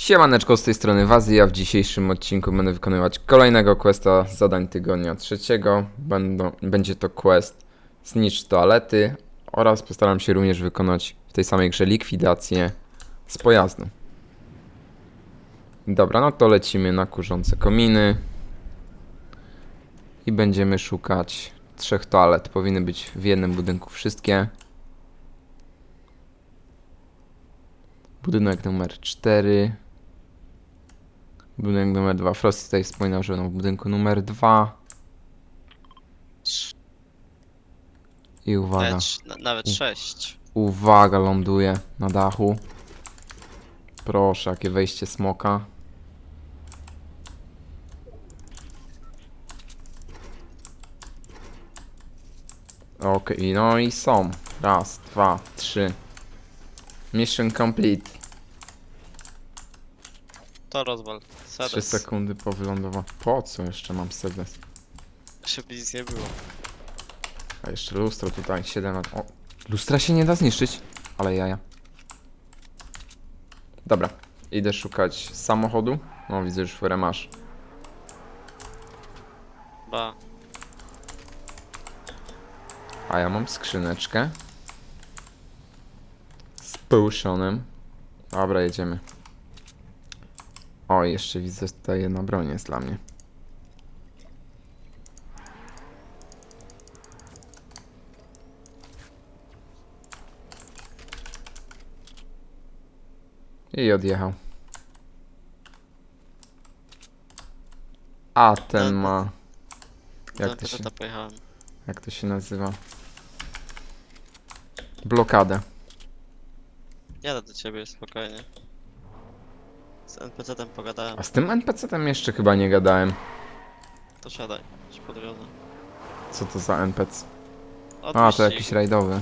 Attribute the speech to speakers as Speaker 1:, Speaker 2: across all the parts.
Speaker 1: Siemaneczko, z tej strony Wazy, a w dzisiejszym odcinku będę wykonywać kolejnego questa zadań tygodnia trzeciego. Będą, będzie to quest znicz toalety oraz postaram się również wykonać w tej samej grze likwidację z pojazdu. Dobra, no to lecimy na kurzące kominy i będziemy szukać trzech toalet. Powinny być w jednym budynku wszystkie. Budynek numer 4. Budynek numer 2. Frosty tutaj wspominał, że będą w budynku numer 2. I uwaga,
Speaker 2: Nawet, na- nawet sześć.
Speaker 1: uwaga, ląduje na dachu. Proszę, jakie wejście smoka. Okej, no i są. Raz, dwa, trzy. Mission complete.
Speaker 2: To rozwal.
Speaker 1: 3
Speaker 2: Sedes.
Speaker 1: sekundy po wylądowaniu. Po co jeszcze mam sedes?
Speaker 2: Żeby nic nie było.
Speaker 1: A jeszcze lustro tutaj, 7 lat. O, lustra się nie da zniszczyć, ale jaja. Dobra, idę szukać samochodu. No, widzę, już furę masz.
Speaker 2: Ba.
Speaker 1: A ja mam skrzyneczkę. Z potionem. Dobra, jedziemy. O, jeszcze widzę tutaj jedna broń jest dla mnie. I odjechał. A ten ma. Jak
Speaker 2: Jak
Speaker 1: to się-
Speaker 2: pojechałem.
Speaker 1: Jak to się nazywa? Blokadę.
Speaker 2: Jadę do ciebie spokojnie. Z NPC-tem pogadałem.
Speaker 1: A z tym NPC-tem jeszcze chyba nie gadałem.
Speaker 2: To siadaj. Ci podwiozę.
Speaker 1: Co to za NPC? A,
Speaker 2: Odpuść
Speaker 1: to
Speaker 2: ich.
Speaker 1: jakiś rajdowy.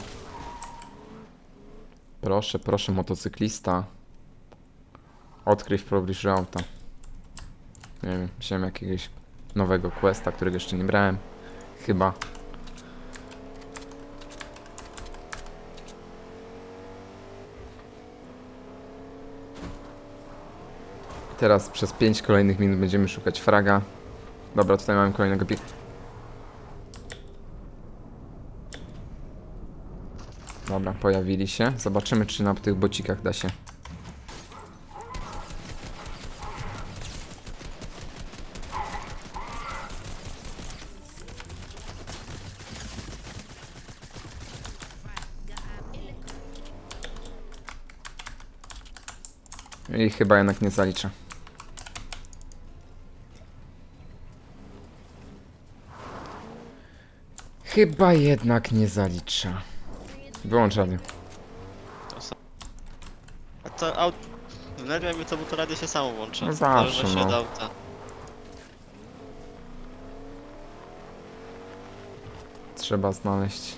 Speaker 1: Proszę, proszę, motocyklista. Odkryj w pobliżu auta. Nie wiem, wziąłem jakiegoś nowego questa, którego jeszcze nie brałem. Chyba. Teraz przez 5 kolejnych minut będziemy szukać fraga. Dobra, tutaj mamy kolejnego pik. Dobra, pojawili się. Zobaczymy, czy na tych bocikach da się. I chyba jednak nie zaliczę. Chyba jednak nie zalicza. Wyłącz radio.
Speaker 2: A to aut... Wnerwia mnie to, bo to radio się samo włącza.
Speaker 1: No zawsze, no.
Speaker 2: od auta.
Speaker 1: Trzeba znaleźć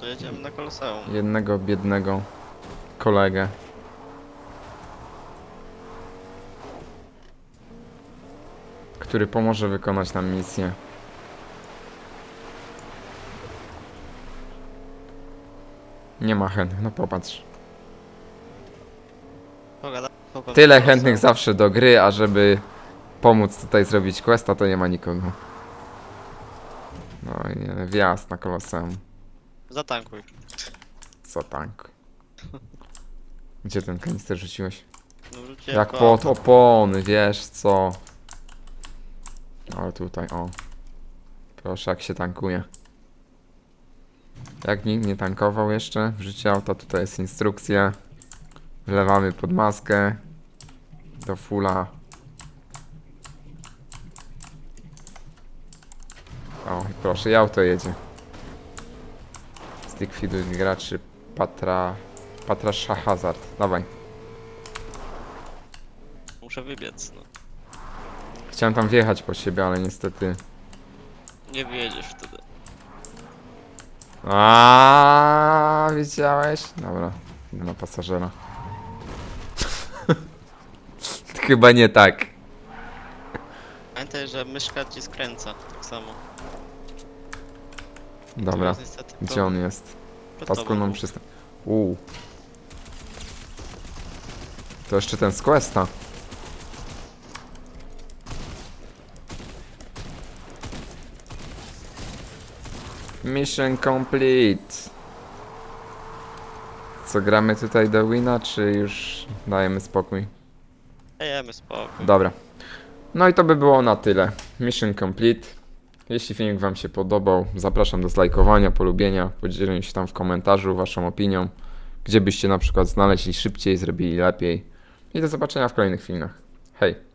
Speaker 2: To jedziemy na koloseum.
Speaker 1: jednego biednego kolegę. Który pomoże wykonać nam misję. Nie ma chętnych, no popatrz.
Speaker 2: Pogada...
Speaker 1: Tyle chętnych zawsze do gry, a żeby pomóc tutaj zrobić questa, to nie ma nikogo. No i nie, wjazd na koloseum.
Speaker 2: Zatankuj.
Speaker 1: Co tank? Gdzie ten kanister rzuciłeś?
Speaker 2: No,
Speaker 1: Jak
Speaker 2: koło.
Speaker 1: pod opony, wiesz co? Ale tutaj, o. Proszę, jak się tankuje. Jak nikt nie tankował jeszcze w życiu auta, tutaj jest instrukcja. Wlewamy pod maskę. Do fulla. O, proszę, i auto jedzie. Zlikwiduj graczy Patra... Patra Hazard. Dawaj.
Speaker 2: Muszę wybiec, no.
Speaker 1: Chciałem tam wjechać po siebie, ale niestety.
Speaker 2: Nie wyjedziesz wtedy.
Speaker 1: A wiedziałeś? Dobra, idę na pasażera. Chyba nie tak.
Speaker 2: Pamiętaj, że myszka ci skręca. Tak samo. Tu
Speaker 1: Dobra,
Speaker 2: jest niestety
Speaker 1: gdzie on jest? Pasku
Speaker 2: tobą.
Speaker 1: nam przysta... Uuu. To jeszcze ten z Questa. Mission complete. Co, gramy tutaj do wina, czy już dajemy spokój?
Speaker 2: Dajemy spokój.
Speaker 1: Dobra. No i to by było na tyle. Mission complete. Jeśli filmik Wam się podobał, zapraszam do zlajkowania, polubienia, podzielenia się tam w komentarzu Waszą opinią, gdzie byście na przykład znaleźli szybciej, zrobili lepiej. I do zobaczenia w kolejnych filmach. Hej!